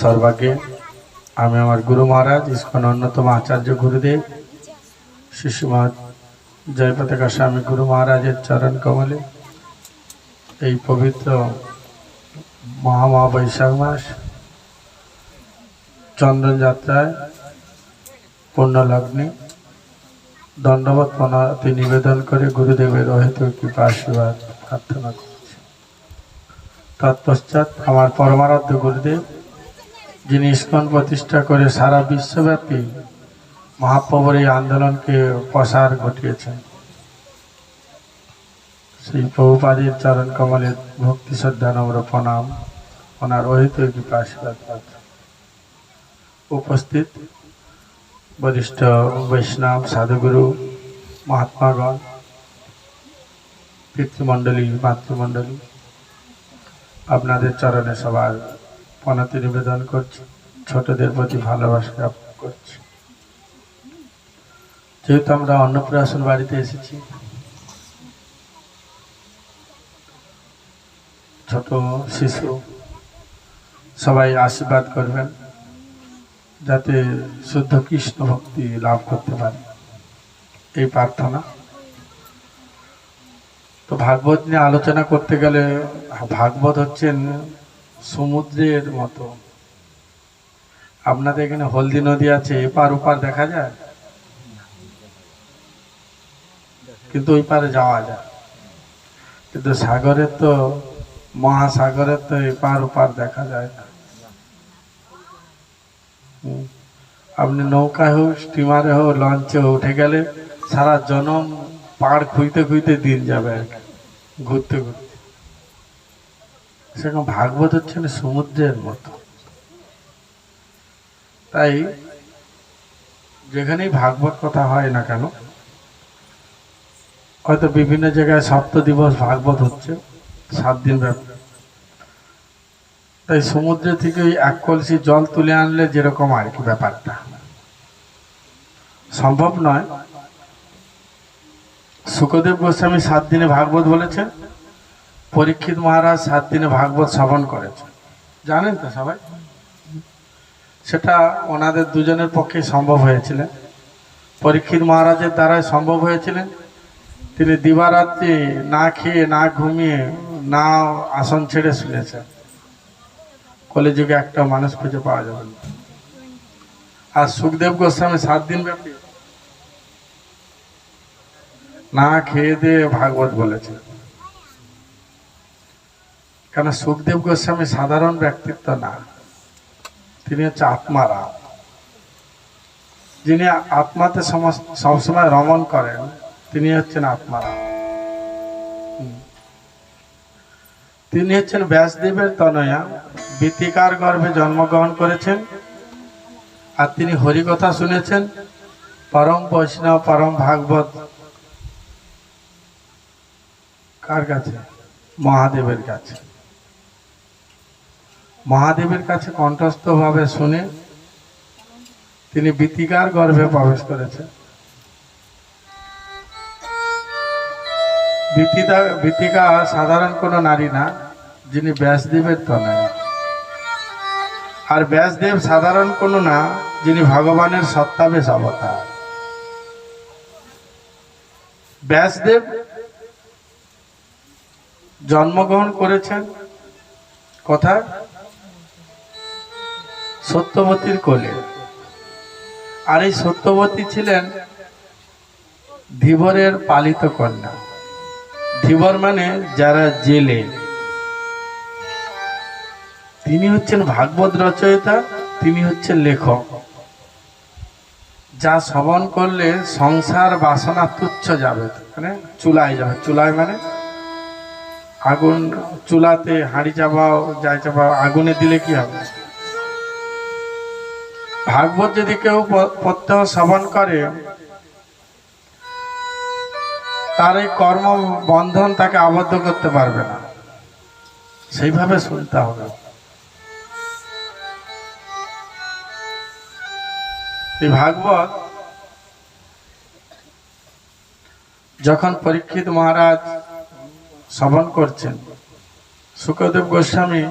সর্বাগ্যে আমি আমার গুরু মহারাজ, ইস্কন অন্যতম আচার্য গুরুদেব শিশুমাত জয়পতাকা স্বামী গুরু মহারাজের চরণ কমলে। এই পবিত্র মহামা বৈশাখ মাস চন্দন যাত্রায় পূর্ণলগ্নে দণ্ডবত প্রণতি নিবেদন করে গুরুদেবের অহেতু কৃপা আশীর্বাদ প্রার্থনা করছি। তৎপশ্চাৎ আমার পরমারাধ্য গুরুদেব যিনি ইস্কন প্রতিষ্ঠা করে সারা বিশ্বব্যাপী মহাপ্রভুর এই আন্দোলনকে প্রসার ঘটিয়েছেন। সেই প্রভুপাদির চরণ কমলের ভক্তি, শ্রদ্ধা, নম্র প্রণাম ওনার অহিত কৃপা আশীর্বাদ উপস্থিত বরিষ্ঠ বৈষ্ণব, সাধুগুরু, মহাত্মাগণ, পিতৃমণ্ডলী, মাতৃমণ্ডলী, আপনাদের চরণে সবার প্রণতি নিবেদন করছি, ছোটদের প্রতি ভালোবাসা জ্ঞাপন করছি। যেহেতু আমরা অন্নপ্রাশন বাড়িতে এসেছি, ছোট শিশু, সবাই আশীর্বাদ করবেন, যাতে শুদ্ধ কৃষ্ণ ভক্তি লাভ করতে পারে। এই প্রার্থনা। তো ভাগবত নিয়ে আলোচনা করতে গেলে ভাগবত হচ্ছেন সমুদ্রের মতো। আপনাদের এখানে হলদি নদী আছে, এপার ওপার দেখা যায়? কিন্তু ওই পারে যাওয়া যায়। কিন্তু সাগরের তো, মহাসাগরের তো এপার ওপার দেখা যায় না। আপনি নৌকায় হোক স্টিমারে হোক লঞ্চে হোক, উঠে গেলে সারা জনম পাড় খুঁজতে খুঁজতে দিন যাবে আর ঘুরতে ঘুরতে। সেরকম ভাগবত হচ্ছে না, সমুদ্রের মতো। তাই যেখানেই ভাগবত কথা হয় না কেন, হয়তো বিভিন্ন জায়গায় সপ্ত দিবস ভাগবত হচ্ছে, সাত দিন ব্যাপী। তাই সমুদ্র থেকে ওই এক কলসি জল তুলে আনলে যেরকম আর কি ব্যাপারটা। সম্ভব নয়। সুখদেব গোস্বামী সাত দিনে ভাগবত বলেছেন পরীক্ষিত মহারাজ সাত দিনে ভাগবত শ্রবণ করেছেন। জানেন তো সবাই? সেটা ওনাদের দুজনের পক্ষে সম্ভব হয়েছিলেন পরীক্ষিত মহারাজের দ্বারাই সম্ভব হয়েছিলেন তিনি দিবারাত্রি না খেয়ে, না ঘুমিয়ে, না আসন ছেড়ে শুনেছেন কলেযুগে একটা মানুষ খুঁজে পাওয়া যাবে না। আর সুখদেব গোস্বামী সাত দিন ব্যাপী না খেয়ে দিয়ে ভাগবত বলেছে কেন সুখদেব গোস্বামী সাধারণ ব্যক্তিত্ব না? তিনি হচ্ছে আত্মারা। যিনি আত্মাতে সবসময় রমণ করেন, তিনি হচ্ছেন আত্মারা। তিনি হচ্ছেন ব্যাসদেবের তনয়া, বীতিকার গর্ভে জন্মগ্রহণ করেছেন, আর তিনি হরিকথা শুনেছেন, পরম বৈষ্ণব, পরম ভাগবত। কার কাছে? মহাদেবের কাছে। মহাদেবের কাছে কণ্ঠস্থভাবে শুনে তিনি বীতিকার গর্ভে প্রবেশ করেছেন। বীতিকা সাধারণ কোনো নারী না, যিনি ব্যাসদেবের তনয় আর ব্যাসদেব সাধারণ কোনো না, যিনি ভগবানের সত্তাবেশ অবতার। ব্যাসদেব জন্মগ্রহণ করেছেন কোথায়? সত্যবতীর কোলে। আর এই সত্যবতী ছিলেন ধীবরের পালিত কন্যা। ধীবর মানে যারা জেলে। তিনি হচ্ছেন ভাগবত রচয়িতা, তিনি হচ্ছেন লেখক। যা শ্রবণ করলে সংসার বাসনা তুচ্ছ যাবে মানে চুলায় যাবে। চুলায় মানে আগুন, চুলাতে হাঁড়ি চাপাও, যাই চাপাও, আগুনে দিলে কি হবে? ভাগবত যদি কেউ প্রত্যহ শ্রবণ করে, তার এই কর্ম বন্ধন তাকে আবদ্ধ করতে পারবে না। সেইভাবে শুনতে হবে। এই ভাগবত যখন পরীক্ষিত মহারাজ শ্রবণ করছেন, সুখদেব গোস্বামী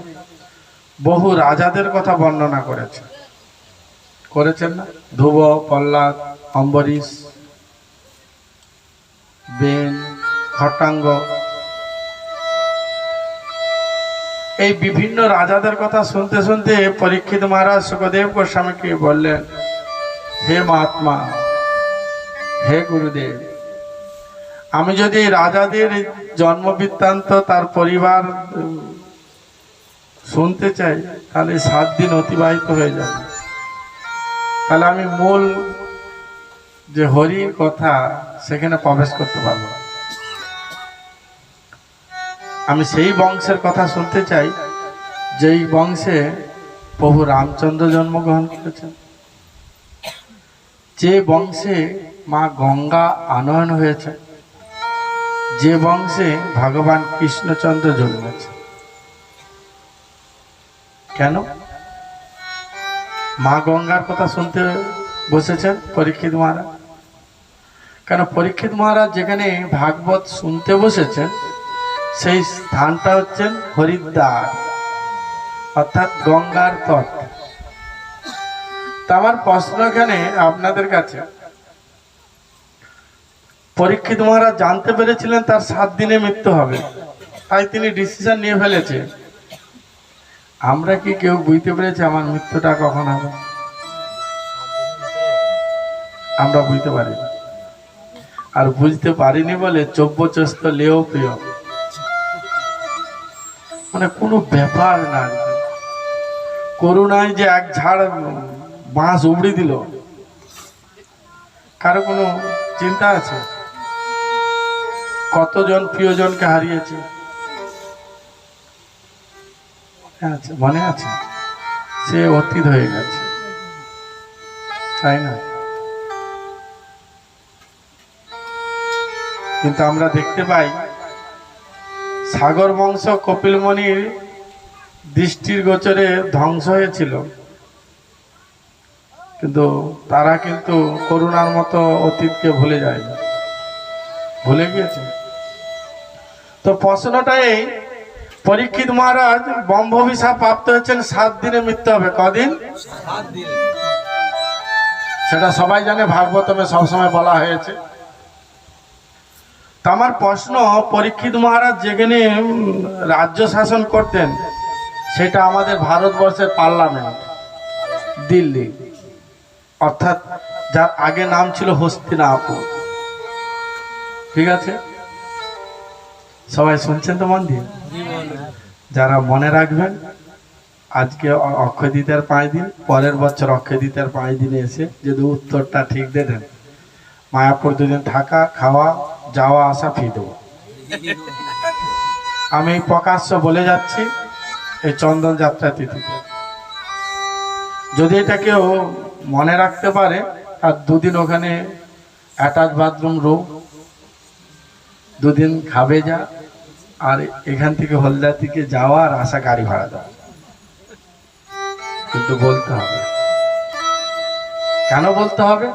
বহু রাজাদের কথা বর্ণনা করেছে করেছেন না? ধ্রুব পল্লাদ অম্বরীশ, বেন খটাঙ্গ এই বিভিন্ন রাজাদের কথা শুনতে শুনতে পরীক্ষিত মহারাজ সুখদেব গোস্বামীকে বললেন, হে মহাত্মা, হে গুরুদেব, আমি যদি রাজাদের জন্ম বৃত্তান্ত তার পরিবার শুনতে চাই, তাহলে সাত দিন অতিবাহিত হয়ে যাবে। তাহলে আমি মূল যে হরির কথা সেখানে প্রবেশ করতে পারব আমি সেই বংশের কথা শুনতে চাই, যেই বংশে প্রভু রামচন্দ্র জন্মগ্রহণ করেছেন। যে বংশে মা গঙ্গা আনয়ন হয়েছে, যে বংশে ভগবান কৃষ্ণচন্দ্র জন্মেছে। কেন? মা গঙ্গার কথা শুনতে বসেছেন পরীক্ষিত মহারাজ। কেন পরীক্ষিত মহারাজ যেখানে ভাগবত শুনতে বসেছেন, সেই স্থানটা হচ্ছেন হরিদ্বার, অর্থাৎ গঙ্গার তট। আমার প্রশ্ন এখানে আপনাদের কাছে। পরীক্ষিত মহারাজ জানতে পেরেছিলেন তার সাত দিনে মৃত্যু হবে, তাই তিনি ডিসিশন নিয়ে ফেলেছে আমরা কি কেউ বুঝতে পেরেছি আমার মৃত্যুটা কখন হবে? আমরা বুঝতে পারি আর বুঝতে পারিনি বলে চব্যচস্ত লেও প্রিয়। মানে কোনো ব্যাপার না। করুণায় যে এক ঝাড় বাঁশ উবড়ি দিল। কারও কোনো চিন্তা আছে? কতজন প্রিয়জনকে হারিয়েছে? মনে আছে? সে অতীত হয়ে গেছে। তাই না? কিন্তু আমরা দেখতে পাই, সাগর বংশ কপিলমণির দৃষ্টির গোচরে ধ্বংস হয়েছিল। কিন্তু তারা কিন্তু করুণার মতো অতীতকে ভুলে যায়নি। ভুলে গিয়েছে। তো প্রশ্নটা এই পরীক্ষিত মহারাজ ব্রহ্মভিশা প্রাপ্ত হয়েছেন সাত দিনে মৃত্যু হবে। কদিন? সেটা সবাই জানে ভাগবতমে সবসময় বলা হয়েছে। তা আমার প্রশ্ন পরীক্ষিত মহারাজ যেখানে রাজ্য শাসন করতেন সেটা আমাদের ভারতবর্ষের পার্লামেন্ট দিল্লি। অর্থাৎ যার আগে নাম ছিল হস্তিনাপুর। ঠিক আছে? সবাই শুনছেন তো মন দিয়ে? যারা মনে রাখবেন, আজকে অক্ষয় পাঁচ দিন, পরের বছর অক্ষয় পাঁচ দিনে এসে যদি উত্তরটা ঠিক দিয়ে দেন, মায়াপুর দুদিন থাকা, খাওয়া, যাওয়া, আসা, ফি দেবো। আমি প্রকাশ্য বলে যাচ্ছি এই চন্দন যাত্রা তিথিতে। যদি এটা কেউ মনে রাখতে পারে, আর দুদিন ওখানে অ্যাটাচ বাথরুম, রুম, দুদিন খাবে যা আর এখান থেকে হলদা থেকে যাওয়ার আশা গাড়ি ভাড়া দেওয়া। কিন্তু বলতে হবে। কেন বলতে হবে?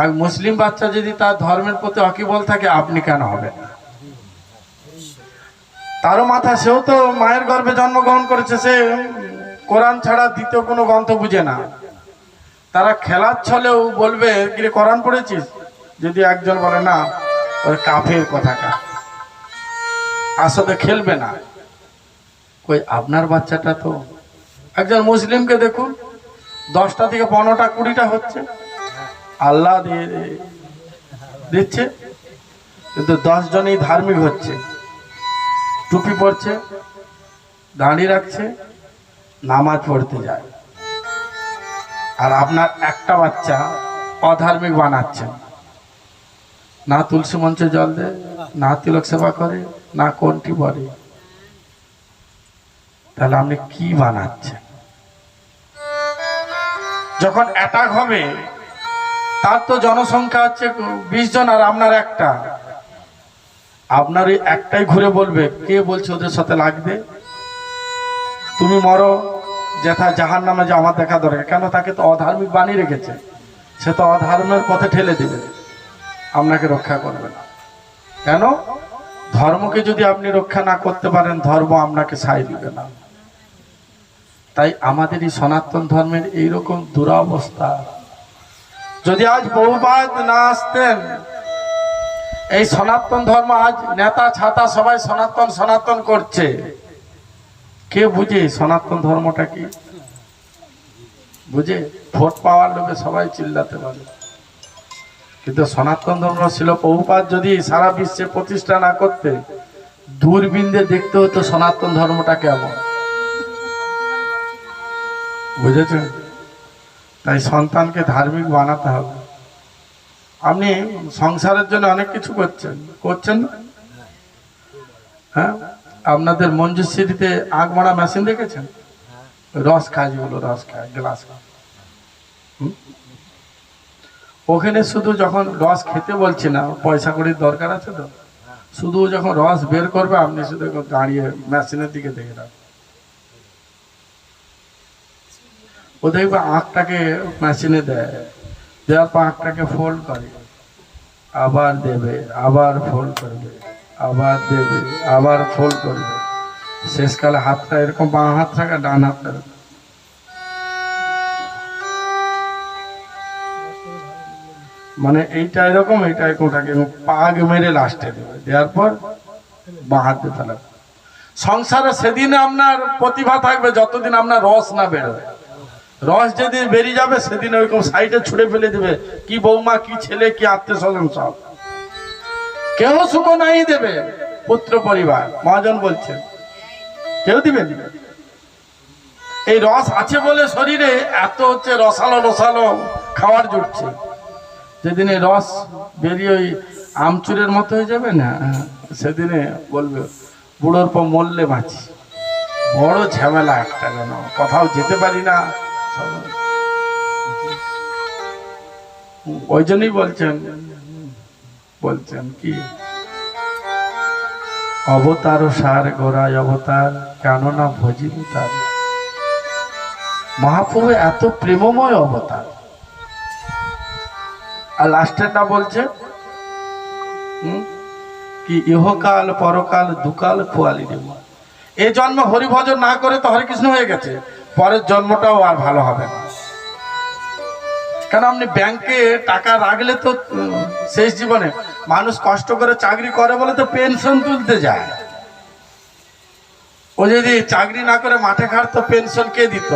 আর মুসলিম বাচ্চা যদি তার ধর্মের প্রতি অকিবল থাকে, আপনি কেন হবেন তারও মাথা, সেও তো মায়ের গর্ভে জন্মগ্রহণ করেছে, সে কোরআন ছাড়া দ্বিতীয় কোনো গ্রন্থ বুঝে না। তারা খেলার ছলেও বলবে, কিরে, কোরআন পড়েছিস? যদি একজন বলে, না। ওর কাফের কথাটা আসলে খেলবে না। কই, আপনার বাচ্চাটা তো একজন মুসলিমকে দেখুন, দশটা থেকে পনেরোটা, কুড়িটা হচ্ছে। আল্লাহ দিয়ে দিচ্ছে, কিন্তু দশ জনই ধার্মিক হচ্ছে। টুপি পরছে দাঁড়িয়ে রাখছে, নামাজ পড়তে যায়। আর আপনার একটা বাচ্চা অধার্মিক বানাচ্ছেন। না তুলসী মঞ্চে জল দেয়, না তিলক সেবা করে, না কোনটি বলে। তাহলে আপনি কি বানাচ্ছেন? যখন অ্যাটাক হবে, তার তো জনসংখ্যা হচ্ছে বিশ জন আর আপনার একটা। আপনার একটাই ঘুরে বলবে, কে বলছে ওদের সাথে লাগবে? তুমি মরো, যেথা জাহান নামে যে আমার দেখা দরকার কেন তাকে তো অধার্মিক বানিয়ে রেখেছে? সে তো অধর্মের পথে ঠেলে দিবে। আপনাকে রক্ষা করবে না। কেন? ধর্মকে যদি আপনি রক্ষা না করতে পারেন, ধর্ম আপনাকে সাই দিবে না। তাই আমাদের এই সনাতন ধর্মের এইরকম দুরাবস্থা। যদি আজ বহুবাদ না আসতেন, এই সনাতন ধর্ম আজ নেতা, ছাতা সবাই সনাতন সনাতন করছে। কে বুঝে সনাতন ধর্মটা কি? বুঝে? ভোট পাওয়ার লোকে সবাই চিল্লাতে পারে। কিন্তু সনাতন ধর্ম ছিল বহুপাত যদি সারা বিশ্বে প্রতিষ্ঠা না করতে দূরবীন দিয়ে দেখতে হতো সনাতন ধর্মটা কেমন। বুঝেছেন? তাই সন্তানকে ধার্মিক বানাতে হবে। আপনি সংসারের জন্য অনেক কিছু করছেন। করছেন হ্যাঁ? আপনাদের মঞ্জুশ্রীতে আগ মারা মেশিন দেখেছেন? রস খায় যেগুলো, রস খায়, গ্লাস খায়? ওখানে শুধু যখন রস খেতে বলছি না, পয়সা কড়ির দরকার আছে তো? শুধু যখন রস বের করবে, আপনি শুধু দাঁড়িয়ে মেশিনের দিকে দেখে রাখবেন ও দেখবে আঁকটাকে মেশিনে দেয়। দেওয়ার পর আঁকটাকে ফোল্ড করে। আবার দেবে, আবার ফোল্ড করবে, আবার দেবে, আবার ফোল্ড করবে। শেষকালে হাতটা এরকম বাঁ হাত থাকা ডান হাতটা এরকম। মানে এইটা এরকম, এইটা কোটাকে পাগ মেরে লাস্টে দেবে। দেওয়ার পর বাঁ হাত তাহলে সংসারে সেদিন আপনার প্রতিভা থাকবে যতদিন আপনার রস না বেরোবে রস যেদিন বেরিয়ে যাবে, সেদিন ওইরকম সাইডে ছুড়ে ফেলে দেবে। কি বৌমা, কি ছেলে, কি আত্মীয় স্বজন সব। কেউ সুখ নাই দেবে, পুত্র পরিবার। মহাজন বলছেন, কেউ দিবে এই রস আছে বলে শরীরে, এত হচ্ছে রসালো রসালো খাবার জুটছে। যেদিন রস বেরিয়ে ওই আমচুরের মতো হয়ে যাবে না, সেদিনে বলবে, বুড়োর পর মরলে বাঁচি। বড় ঝামেলা একটা যেন, কোথাও যেতে পারি না ওই জন্যই বলছেন বলছেন কি, অবতার সার গোড়ায় অবতার, কেননা ভজিব তার। মহাপ্রভু এত প্রেমময় অবতার। আর লাস্টেরটা বলছে? কি ইহকাল, পরকাল, দুকাল, খোয়ালি দেব এ জন্ম হরিভজন না করে তো হরে কৃষ্ণ হয়ে গেছে। পরের জন্মটাও আর ভালো হবে না। কেন আপনি ব্যাংকে টাকা রাখলে তো শেষ জীবনে মানুষ কষ্ট করে চাকরি করে বলে তো পেনশন তুলতে যায়। ও যদি চাকরি না করে মাঠে খাটতো পেনশন কে দিত?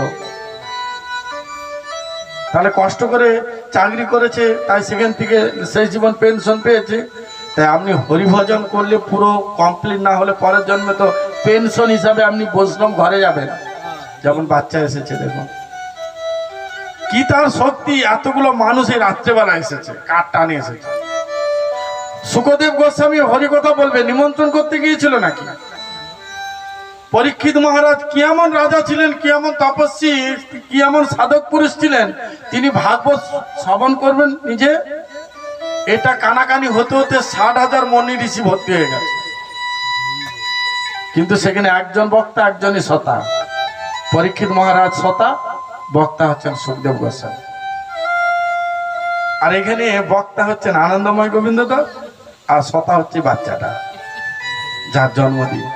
তাহলে কষ্ট করে চাকরি করেছে, তাই সেখান থেকে শেষ জীবন পেনশন পেয়েছে। তাই আপনি হরিভজন করলে পুরো কমপ্লিট না হলে পরের জন্মে তো পেনশন হিসাবে আপনি বৈষ্ণব ঘরে যাবেন। যেমন বাচ্চা এসেছে, দেখুন। কি তার শক্তি, এতগুলো মানুষ এই রাত্রেবেলা এসেছে, কার টানে এসেছে। সুখদেব গোস্বামী হরিকথা বলবে, নিমন্ত্রণ করতে গিয়েছিল নাকি? পরীক্ষিত মহারাজ কি এমন রাজা ছিলেন কি এমন তপস্বী কি এমন সাধক পুরুষ ছিলেন। তিনি ভাগবত শ্রবণ করবেন নিজে। এটা কানাকানি হতে হতে ষাট হাজার মনি ঋষি ভর্তি হয়ে গেছে। কিন্তু সেখানে একজন বক্তা, একজনই সতা। পরীক্ষিত মহারাজ সতা, বক্তা হচ্ছেন সুখদেব গোস্বামী। আর এখানে বক্তা হচ্ছেন আনন্দময় গোবিন্দ দাস আর সতা হচ্ছে বাচ্চাটা, যার জন্মদিন।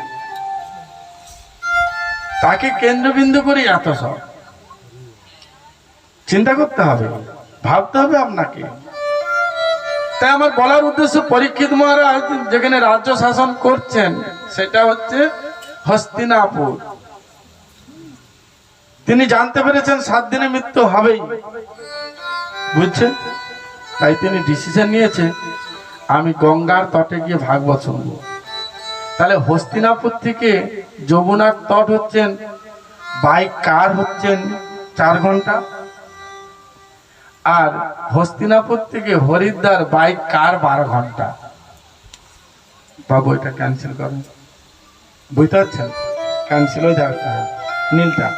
তাকে কেন্দ্রবিন্দু করে এত সব। চিন্তা করতে হবে, ভাবতে হবে আপনাকে। তাই আমার বলার উদ্দেশ্য পরীক্ষিত মহারাজ, যেখানে রাজ্য শাসন করছেন, সেটা হচ্ছে হস্তিনাপুর। তিনি জানতে পেরেছেন সাত দিনে মৃত্যু হবেই। বুঝছেন? তাই তিনি ডিসিশন নিয়েছে, আমি গঙ্গার তটে গিয়ে ভাগবত শুনব। তাহলে হস্তিনাপুর থেকে যমুনার তট হচ্ছেন বাইক কার হচ্ছেন চার ঘণ্টা? আর হস্তিনাপুর থেকে হরিদ্বার বাইক কার বারো ঘণ্টা? বাবু, এটা ক্যান্সেল করেন বুঝতে পারছেন? ক্যান্সেল হয়ে যাবে নীলটা।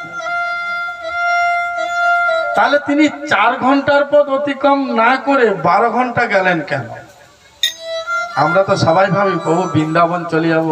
তাহলে তিনি চার ঘণ্টার পথ অতিক্রম না করে বারো ঘণ্টা গেলেন কেন? আমরা তো সবাই ভাবি বহু বৃন্দাবন চলে যাব।